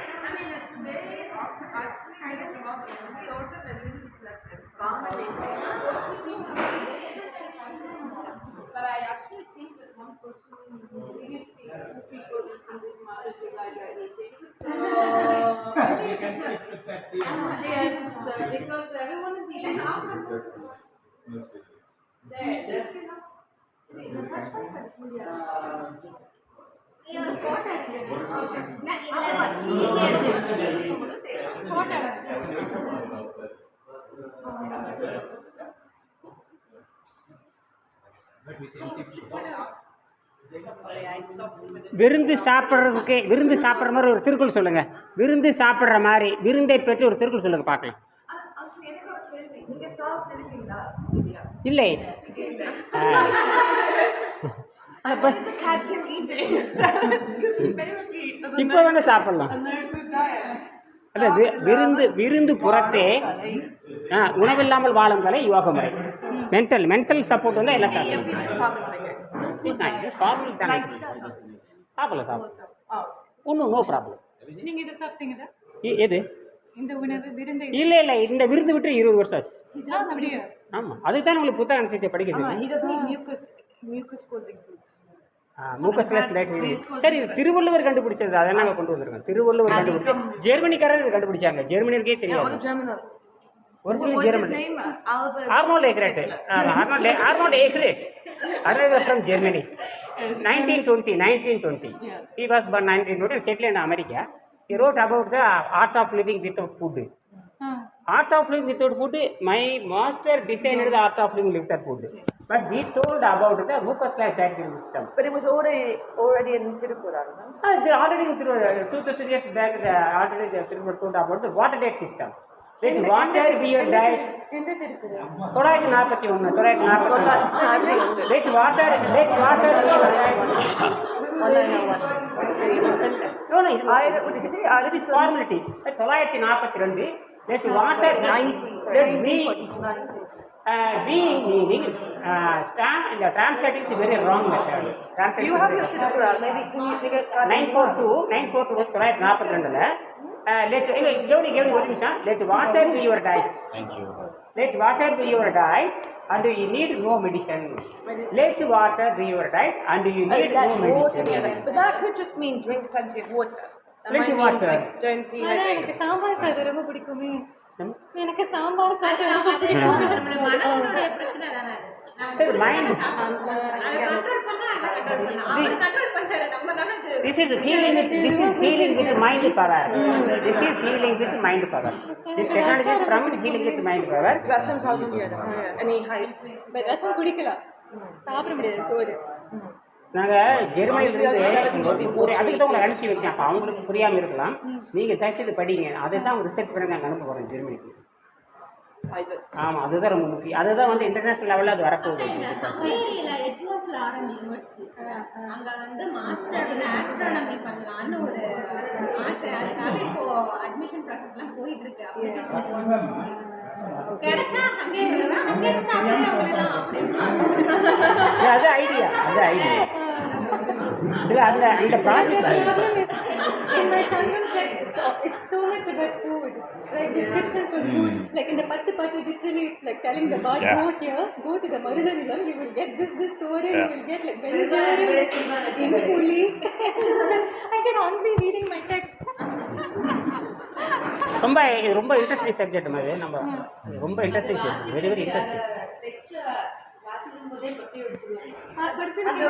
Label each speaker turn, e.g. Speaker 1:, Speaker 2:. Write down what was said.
Speaker 1: I mean, they a But I actually think that one person people in this
Speaker 2: marriage
Speaker 1: yes, because everyone is eating Yes. Yeah.
Speaker 3: விருந்து சாப்பிட்றதுக்கு விருந்து சாப்பிட்ற மாதிரி ஒரு திருக்குறள் சொல்லுங்க விருந்து சாப்பிட்ற மாதிரி விருந்தை பற்றி ஒரு திருக்குறள் சொல்லுங்க பார்க்கலாம் இல்லை பஸ் இப்போ வேணா சாப்பிடலாம். அல்ல வி- விருந்து விருந்து புறத்தே ஆ, உணவில்லாமல் வாழும் கலை யோக முறை. மென்டல் மென்டல் சப்போர்ட் வந்து எல்லாம் சாப்பிடலாம். சாப்பிடலாம் தானே. சாப்பிடலாம் சாப்பிடலாம். ஒன்றும் நோ ப்ராப்ளம்
Speaker 4: நீங்க இதை சாப்பிட்டீங்களா
Speaker 3: எது?
Speaker 4: இந்த உணவு விருந்தை.
Speaker 3: இல்லை இல்லை இந்த விருந்து விட்டு இருபது வருஷம் ஆச்சு.
Speaker 4: அப்படியா
Speaker 3: ஆமாம் அதுக்கு தான் உங்களுக்கு புத்தகம் அனுப்பிச்சு படிக்க
Speaker 5: ஆமா,
Speaker 3: சொல்லி
Speaker 5: he doesn't eat mucus, foods.
Speaker 3: Mucusless diet சரி இது திருவள்ளுவர் கண்டுபிடிச்சது அதை நாங்கள் கொண்டு வந்திருக்கோம். திருவள்ளுவர் கண்டுபிடிச்சு ஜெர்மனிக்காரர் இது கண்டுபிடிச்சாங்க. ஜெர்மனியருக்கே தெரியாது.
Speaker 5: German.
Speaker 3: ஒரு
Speaker 5: What
Speaker 3: சில
Speaker 5: was his Germany.
Speaker 3: Arnold Ehret Arnold Arnold Ehret arrived from Germany nineteen twenty nineteen twenty he was per nineteen twenty settle in America he wrote about the art of living without food
Speaker 4: ah
Speaker 3: art of living without food. My master designed the art of living without food. but he told about the mucus like dietary system
Speaker 5: But it was already already in Tirukural, no?
Speaker 3: uh, they already through uh, two thousand years back the already the Tirumal told about the water diet system with water beer diet
Speaker 5: எந்த திருக்குறள்
Speaker 3: தொள்ளாயிரத்தி நாற்பத்தி ஒன்று தொள்ளாயிரத்தி நாற்பத்தி ஒன்று with water with water beer diet no no இது
Speaker 5: ஆயிரம் what did you say? ஆயிரத்தி
Speaker 3: ஃபார்மாலிட்டி தொள்ளாயிரத்தி நாற்பத்தி ரெண்டு let water
Speaker 5: nineteen, sorry,
Speaker 3: let
Speaker 5: nineteen
Speaker 3: be
Speaker 5: forty nine.
Speaker 3: uh, being meaning uh, stand, the translating is very wrong method. Translating
Speaker 5: You have your Tirukural, maybe can you make a
Speaker 3: nine four two nine four two தொள்ளாயிரத்தி நாற்பத்தி ரெண்டில் let இல்லை கவனி கவனி ஒரு நிமிஷம் let water be your diet let water be your diet and you need no medicine let water be your diet and you
Speaker 5: Oh,
Speaker 3: need
Speaker 5: that's
Speaker 3: no
Speaker 5: water,
Speaker 3: medicine
Speaker 5: yeah. But that could just mean drink plenty of water.
Speaker 4: ஆனா
Speaker 5: dehydrate.
Speaker 4: எனக்கு சாம்பார் சாதம் ரொம்ப பிடிக்குமே எனக்கு சாம்பார் சாதம் ரொம்ப பிடிக்கும்
Speaker 1: மனசனுடைய பிரச்சனை தானே அது.
Speaker 3: சரி மைண்ட்
Speaker 1: அதை control பண்ணா எல்லாம் control பண்ணலாம். அவர் control பண்ணிட்டாரு. நம்ம தானே அது-
Speaker 3: This is healing with this is healing with mind power. This is healing with mind power. This technology is from healing with mind power.
Speaker 5: ரசம் சாப்பிட முடியாது எனி ஹை
Speaker 4: பட் ரசம் குடிக்கலாம் சாப்பிட முடியாது சோறு
Speaker 3: நாங்கள் ஜெர்மனிலிருந்து ஒரு அதுக்கு தான் உங்களை அனுப்பிச்சி வச்சேன். அப்போ அவங்களுக்கு புரியாமல் இருக்கலாம். நீங்கள் தயவுசெய்து படிங்க. அதை தான் ரிசர்ச் பண்ணி நாங்கள் அனுப்ப போகிறோம் ஜெர்மனிக்கு. ஆமாம் அதுதான் ரொம்ப முக்கியம். அதுதான் வந்து இன்டர்நேஷனல் லெவலில் அது வரப்போகுது.
Speaker 6: அங்க வந்து மாஸ்டர் ஆஸ்ட்ரானமி ஒரு ஆசை. அதுக்காக இப்போ அட்மிஷன் ப்ராசஸ்லாம் போயிட்டு இருக்கு.
Speaker 3: அது ஐடியா அது ஐடியா இல்லை அந்த அந்த project
Speaker 4: problem is in my Sangam text, it's so much about food, like descriptions of food. Like in the Pattu Pattu, literally it's like telling the bud,
Speaker 7: Yeah.
Speaker 4: go here, go to the Marudanilam, you will get this, this soda, you will get like Benjaru, Impuli. I can only reading my text.
Speaker 3: ரொம்ப ரொம்ப interesting subject மாதிரி நம்ம ரொம்ப interesting very very interesting
Speaker 1: uh, போதே பத்தி எடுத்துருவேன்.
Speaker 4: Ah, but since
Speaker 1: அந்த